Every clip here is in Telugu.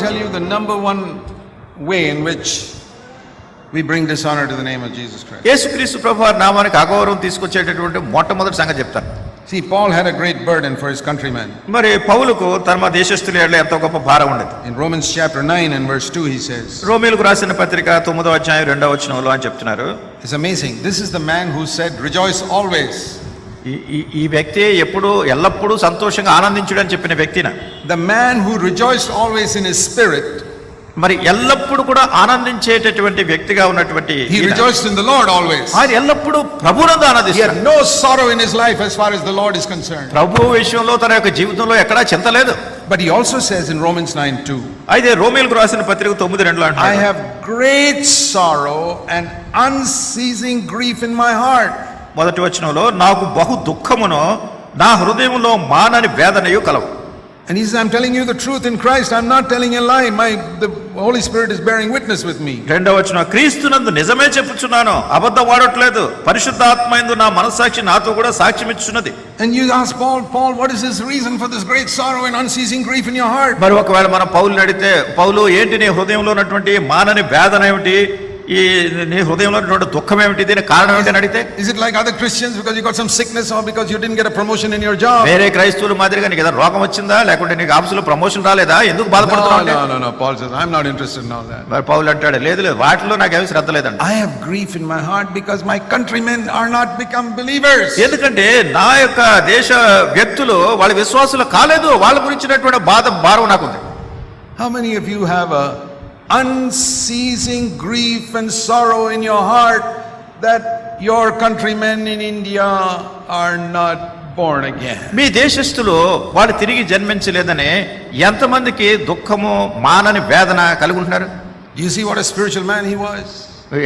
tell you the number one way in which we bring dishonor to the name of Jesus Christ. యేసుక్రీస్తు ప్రభు వారి నామానికి అగౌరవం తీసుకొచ్చేటటువంటి మొట్టమొదటి సంగతి చెప్తాను See, Paul had a great burden for his countrymen. మరి పౌలుకు తన దేశస్తుల ఏళ్ళ ఎంతో గొప్ప భారం ఉండేది In Romans chapter 9 and verse 2, he says, రోమిలకు రాసిన పత్రిక తొమ్మిదో అధ్యాయం రెండో వచనంలో అని చెప్తున్నారు It's amazing. This is the man who said, Rejoice always. ఈ- ఈ ఈ వ్యక్తి ఎప్పుడు ఎల్లప్పుడూ సంతోషంగా ఆనందించుడు అని చెప్పిన వ్యక్తిన The man who rejoiced always in his spirit, మరి ఎల్లప్పుడూ కూడా ఆనందించేటటువంటి వ్యక్తిగా ఉన్నటువంటి he ఈయన. rejoiced in the Lord always. ఆయన ఎల్లప్పుడూ ప్రభునందు He ఆనందిస్తాడు had no sorrow in his life as far as the Lord is concerned. ప్రభు విషయంలో తన యొక్క జీవితంలో ఎక్కడా చింత లేదు But he also says in Romans 9 2, అయితే రోమిలకు రాసిన పత్రిక తొమ్మిది రెండు I అంటున్నాడు have great sorrow and unceasing grief in my heart. మొదటి వచనంలో నాకు బహు దుఃఖమును నా హృదయంలో మానని వేదనయు కలవు And he says, I'm telling you the truth in Christ. I'm not telling a lie. My the Holy Spirit is bearing witness with me. రెండవ వచనం క్రీస్తునందు నిజమే చెప్పుచున్నాను అబద్ధం వాడట్లేదు పరిశుద్ధాత్మైందు నా మనస్సాక్షి నాతో కూడా సాక్ష్యం ఇచ్చున్నది And you ask Paul, Paul, what is this reason for this great sorrow and unceasing grief in your heart? మరి ఒకవేళ మనం పౌలు అడిగితే పౌలు ఏంటి నీ హృదయంలో ఉన్నటువంటి మానని వేదన ఏమిటి ఈ నీ హృదయంలో దుఃఖం ఏమిటి? దీని కారణం ఏంటి అని అడిగితే is it like other Christians because you got some sickness or because you did get a promotion in your job వేరే క్రైస్తవుల మాదిరిగా నీకు ఏదో రోగం వచ్చిందా? లేకుంటే నీకు ఆఫీస్లో ప్రమోషన్ రాలేదా? ఎందుకు బాధపడుతున్నావు no no no Paul says I am not interested in all that మరి పౌల్ అంటాడు లేదు లేదు వాటిలో నాకు ఏమీ శ్రద్ధ లేదు అంటే I have grief in my heart because my country men are not become believers ఎందుకంటే నా యొక్క దేశ వ్యక్తులు వాళ్ళ విశ్వాసులు కాలేదు వాళ్ళ గురించినటువంటి బాధ భారం నాకు ఉంది how many of you have unceasing grief and sorrow in your heart that your countrymen in India are not born again? మీ దేశస్థులు వాళ్ళు తిరిగి జన్మించలేదని ఎంతమందికి దుఃఖము మానని వేదన కలిగి ఉంటున్నారు you see what a spiritual man he was?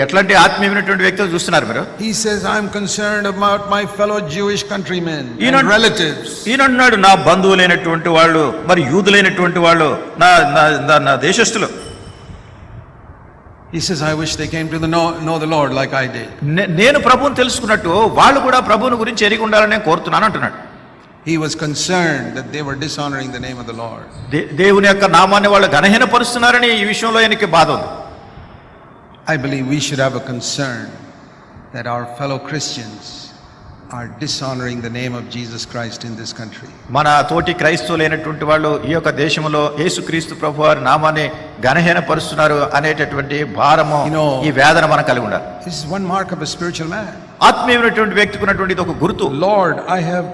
ఎట్లాంటి ఆత్మీయమైనటువంటి వ్యక్తులు చూస్తున్నారు మీరు He says, I'm concerned about my fellow Jewish countrymen You and know- relatives. ఈయన అన్నాడు నా బంధువులైనటువంటి వాళ్ళు మరి యూదులైనటువంటి వాళ్ళు నా- నా దేశస్థులు He says, I wish they came to the know, know the Lord like I did. నే- నేను ప్రభువుని తెలుసుకున్నట్టు వాళ్ళు కూడా ప్రభువుని గురించి ఎరిగి ఉండాలని నేను కోరుతున్నాను అంటున్నాడు He was concerned that they were dishonoring the name of the Lord. They- దేవుని యొక్క నామాన్ని వాళ్ళు గణహీనపరుస్తున్నారని ఈ విషయంలో ఆయనకి బాధ ఉంది I believe we should have a concern that our fellow Christians are dishonoring the name of Jesus Christ in this country. మన తోటి క్రైస్తవులైనటువంటి వాళ్ళు ఈ యొక్క దేశంలో యేసుక్రీస్తు ప్రభు వారి నామాన్ని గణహీనపరుస్తున్నారు అనేటటువంటి భారము ఈ వేదన మనం కలిగి ఉండాలి This is one mark of a spiritual man. ఆత్మీయమైనటువంటి వ్యక్తికి ఉన్నటువంటి ఒక గుర్తు Lord, I have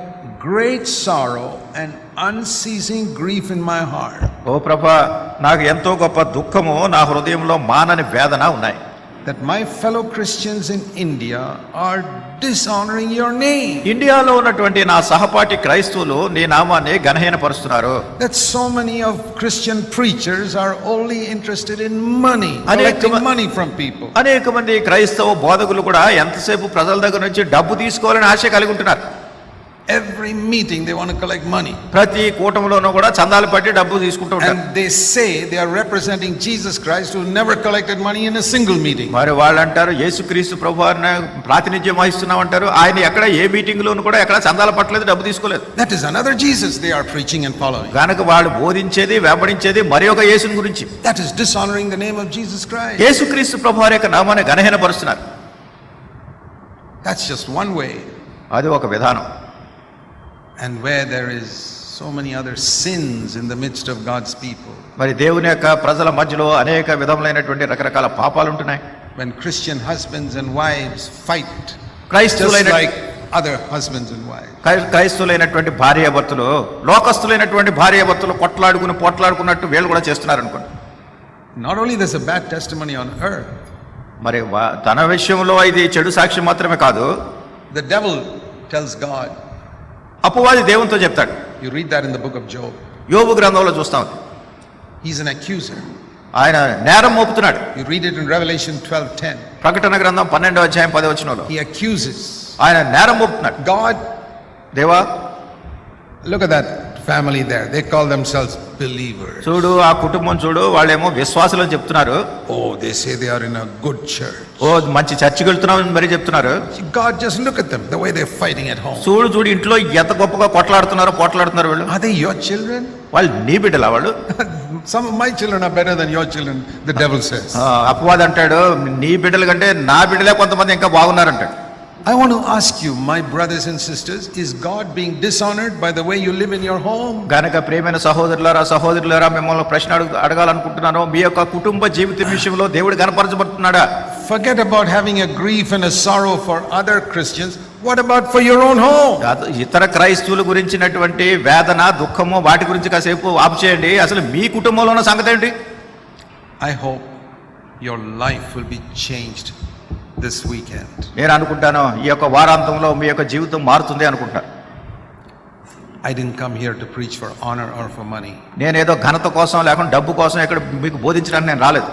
great sorrow and unceasing grief in my heart ఓ ప్రభా నాకు ఎంతో గొప్ప దుఃఖము నా హృదయంలో మానని వేదన ఉన్నాయి that my fellow Christians in India are dishonoring your name. ఇండియాలో ఉన్నటువంటి నా సహపాఠి క్రైస్తవులు నీ నామాన్ని గణహీనపరుస్తున్నారు That so many of Christian preachers are only interested in money, అనేక money from people. అనేక మంది క్రైస్తవ బోధకులు కూడా ఎంతసేపు ప్రజల దగ్గర నుంచి డబ్బు తీసుకోవాలని ఆశ కలిగి ఉంటున్నారు Every meeting they want to collect money. ప్రతి కూటమిలోనూ కూడా చందాలు పట్టి డబ్బు తీసుకుంటూ ఉంటారు And they say they are representing Jesus Christ who never collected money in a single meeting. మరి వాళ్ళు అంటారు యేసుక్రీస్తు ప్రభు వారిని ప్రాతినిధ్యం వహిస్తున్నాం అంటారు ఆయన ఎక్కడ ఏ మీటింగ్ లోను కూడా ఎక్కడ చందాలు పట్టలేదు డబ్బు తీసుకోలేదు That is another Jesus they are preaching and following. కనుక వాళ్ళు బోధించేది వెంబడించేది మరి ఒక యేసుని గురించి That is dishonoring the name of Jesus Christ. యేసుక్రీస్తు ప్రభు వారి యొక్క నామాన్ని గణహీనపరుస్తున్నారు That's just one way. అది ఒక విధానం And where there is so many other sins in the midst of God's people. మరి దేవుని యొక్క ప్రజల మధ్యలో అనేక విధములైనటువంటి రకరకాల పాపాలు ఉంటున్నాయి When Christian husbands and wives fight, just క్రైస్తవులైన like other husbands and wives. క్రై- క్రైస్తవులైనటువంటి భార్యాభర్తలు లోకస్తులైనటువంటి భార్యాభర్తలు కొట్లాడుకుని పోట్లాడుకున్నట్టు వీళ్ళు కూడా చేస్తున్నారు అనుకోండి Not only there's a bad testimony on earth, మరి వా- తన విషయంలో ఇది చెడు సాక్ష్యం మాత్రమే కాదు the devil tells God. అపవాది దేవునితో చెప్తాడు You read that in the book of Job. యోబు గ్రంథంలో చూస్తాం He's an accuser. ఆయన నేరం మోపుతున్నాడు You read it in Revelation 12:10. ప్రకటన గ్రంథం పన్నెండో అధ్యాయం పదవచనంలో He accuses. ఆయన నేరం మోపుతున్నాడు God, దేవా look at that family there. They call themselves believers. చూడు ఆ కుటుంబం చూడు వాళ్ళేమో విశ్వాసులు అని చెప్తున్నారు Oh, they say they are in a good church. ఓ మంచి చర్చికి వెళ్తున్నామని మరి చెప్తున్నారు God, just look at them, the way they're fighting at home. చూడు చూడు ఇంట్లో ఎంత గొప్పగా కొట్లాడుతున్నారో పోట్లాడుతున్నారు వీళ్ళు Are they your children? వాళ్ళు నీ బిడ్డలా వాళ్ళు Some of my children are better than your children, the devil says. ఆ, అపవాది అంటాడు నీ బిడ్డల కంటే నా బిడ్డలే కొంతమంది ఇంకా బాగున్నారంటాడు I want to ask you, my brothers and sisters, is God being dishonored by the way you live in your home? గనక ప్రేమైన సహోదరులారా సహోదరులారా మిమ్మల్ని ప్రశ్న అడుగు అడగాలనుకుంటున్నాను మీ యొక్క కుటుంబ జీవిత విషయంలో దేవుడు కనపరచబడుతున్నాడా Forget about having a grief and a sorrow for other Christians. What about for your own home? ఇతర క్రైస్తవుల గురించినటువంటి వేదన దుఃఖము వాటి గురించి కాసేపు ఆపు చేయండి అసలు మీ కుటుంబంలో ఉన్న సంగతి ఏంటి I hope your life will be changed this weekend. నేను అనుకుంటాను ఈ యొక్క వారాంతంలో మీ యొక్క జీవితం మారుతుంది అనుకుంటా I didn't come here to preach for honor or for money. నేనేదో ఘనత కోసం లేకుండా డబ్బు కోసం ఇక్కడ మీకు బోధించడానికి నేను రాలేదు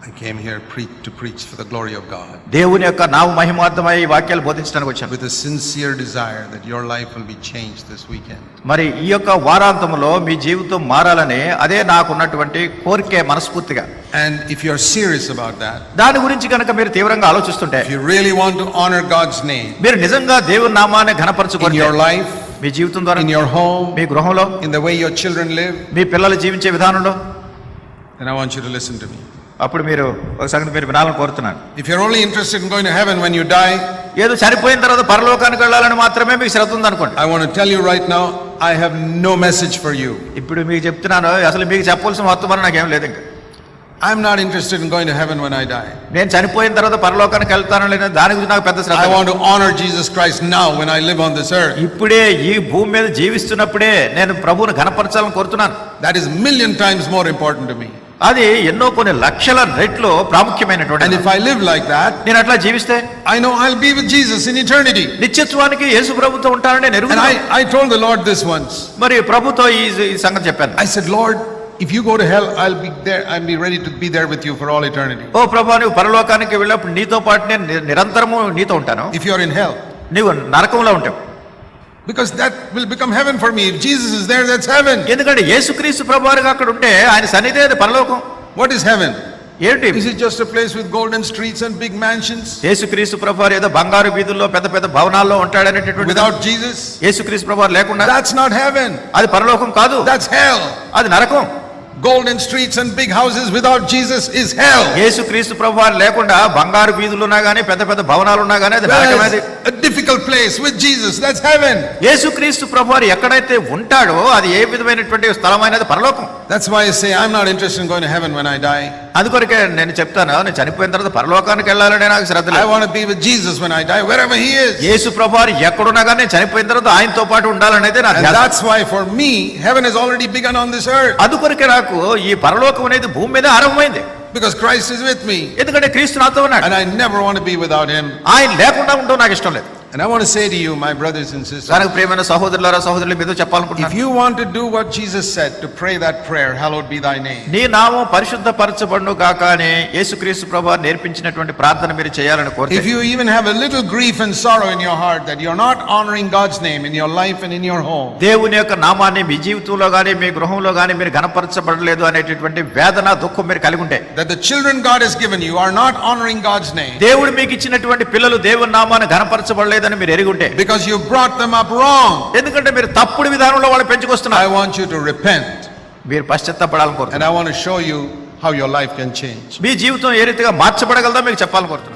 I came here pre- to preach for the glory of God దేవుని యొక్క నామ మహిమార్థమై ఈ వాక్యాలు బోధించడానికి వచ్చాను with a sincere desire that your life will be changed this weekend. మరి ఈ యొక్క వారాంతంలో మీ జీవితం మారాలని అదే నాకున్నటువంటి కోరికే మనస్ఫూర్తిగా And if you're serious about that, దాని గురించి కనుక మీరు తీవ్రంగా ఆలోచిస్తుంటే if you really want to honor God's name మీరు నిజంగా దేవుని నామాన్ని in ఘనపరచుకొని your life, మీ జీవితం ద్వారా in your home, మీ గృహంలో in the way your children live, మీ పిల్లలు జీవించే విధానంలో then I want you to listen to me. అప్పుడు మీరు ఒక సంగతి మీరు వినాలని కోరుతున్నాను If you're only interested in going to heaven when you die, ఏదో చనిపోయిన తర్వాత పరలోకానికి వెళ్ళాలని మాత్రమే మీకు శ్రద్ధ ఉందనుకోండి I want to tell you right now, I have no message for you. ఇప్పుడు మీకు చెప్తున్నాను అసలు మీకు చెప్పవలసిన వర్తమానం నాకేం లేదు ఇంకా I'm not interested in going to heaven when I die. నేను చనిపోయిన తర్వాత పరలోకానికి వెళ్తాను లేదా దాని గురించి నాకు పెద్ద శ్రద్ధ I లేదు. want to honor Jesus Christ now when I live on this earth. ఇప్పుడే ఈ భూమి మీద జీవిస్తున్నప్పుడే నేను ప్రభువుని ఘనపరచాలని కోరుతున్నాను That is million times more important to me. అది ఎన్నో కొన్ని లక్షల రెట్లు And ప్రాముఖ్యమైనటువంటి if I live like that, నేను అట్లా జీవిస్తే I know I'll be with Jesus in eternity. నిత్యత్వానికి యేసు ప్రభుతో ఉంటానని నేను And ఎరుగుతున్నాను. I, I told the Lord this once. మరి ప్రభుతో ఈ ఈ సంగతి చెప్పాను I said, Lord, if you go to hell, I'll be there. I'll be ready to be there with you for all eternity. ఓ ప్రభా నువ్వు పరలోకానికి వెళ్ళినప్పుడు నీతో పాటు నేను ని- నిరంతరము నీతో ఉంటాను If you're in hell. నీవు నరకంలో ఉంటావు Because that will become heaven for me. If Jesus is there, that's heaven. ఎందుకంటే యేసుక్రీస్తు ప్రభువారుగా అక్కడ ఉంటే ఆయన సన్నిధి అది పరలోకం What is heaven? ఏంటి Is it just a place with golden streets and big mansions? యేసుక్రీస్తు ప్రభువారు ఏదో బంగారు వీధుల్లో పెద్ద పెద్ద భవనాల్లో ఉంటాడనేటటువంటి Without Jesus? యేసుక్రీస్తు ప్రభువారు లేకుండా That's not heaven. అది పరలోకం కాదు That's hell. అది నరకం Golden streets and big houses without Jesus is hell. యేసుక్రీస్తు ప్రభువారు లేకుండా బంగారు వీధులు ఉన్నా గానీ పెద్ద పెద్ద భవనాలు ఉన్నా గానీ అది నరకమేది Whereas a difficult place with Jesus, that's heaven. యేసుక్రీస్తు ప్రభువారు ఎక్కడైతే ఉంటాడో అది ఏ విధమైనటువంటి స్థలమైనది పరలోకం That's why I say I'm not interested in going to heaven when I die. అందుకొరకే నేను చెప్తాను నేను చనిపోయిన తర్వాత పరలోకానికి వెళ్ళాలని నాకు శ్రద్ధ I లేదు want to be with Jesus when I die, wherever He is. యేసు ప్రభువారు ఎక్కడున్నా కానీ నేను చనిపోయిన తర్వాత ఆయనతో పాటు ఉండాలనేది నా ధ్యాస. that's why for me, heaven has already begun on this earth. అందుకొరకే నాకు ఈ పరలోకం అనేది భూమి మీద ఆరంభమైంది Because Christ is with me. ఎందుకంటే క్రీస్తు నాతో ఉన్నాడు And I never want to be without Him. ఆయన లేకుండా ఉండడం నాకు ఇష్టం లేదు And I want to say to you, my brothers and sisters, కనుక ప్రియమైన సహోదరులారా సహోదరులు మీతో if చెప్పాలనుకుంటున్నాను you want to do what Jesus said, to pray that prayer, hallowed be thy name. నీ నామం పరిశుద్ధపరచబడును కాక అని యేసుక్రీస్తు ప్రభు నేర్పించినటువంటి ప్రార్థన మీరు చేయాలని If కోరుతే you even have a little grief and sorrow in your heart that you're not honoring God's name in your life and in your home, దేవుని యొక్క నామాన్ని మీ జీవితంలో గానీ మీ గృహంలో గానీ మీరు గణపరచబడలేదు అనేటటువంటి వేదన దుఃఖం మీరు కలిగి ఉంటే that the children God has given you are not honoring God's name దేవుడు మీకు ఇచ్చినటువంటి పిల్లలు దేవుని నామాన్ని గణపరచబడలేదని మీరు ఎరిగి ఉంటే because you brought them up wrong, ఎందుకంటే మీరు తప్పుడు విధానంలో వాళ్ళు పెంచుకొస్తున్నారు. Want you to repent. మీరు పశ్చాత్తపడాలని and I want to show you how your life can change. మీ జీవితం ఏ రీతిగా మార్చబడగలదో మీకు చెప్పాలని కోరుతున్నాను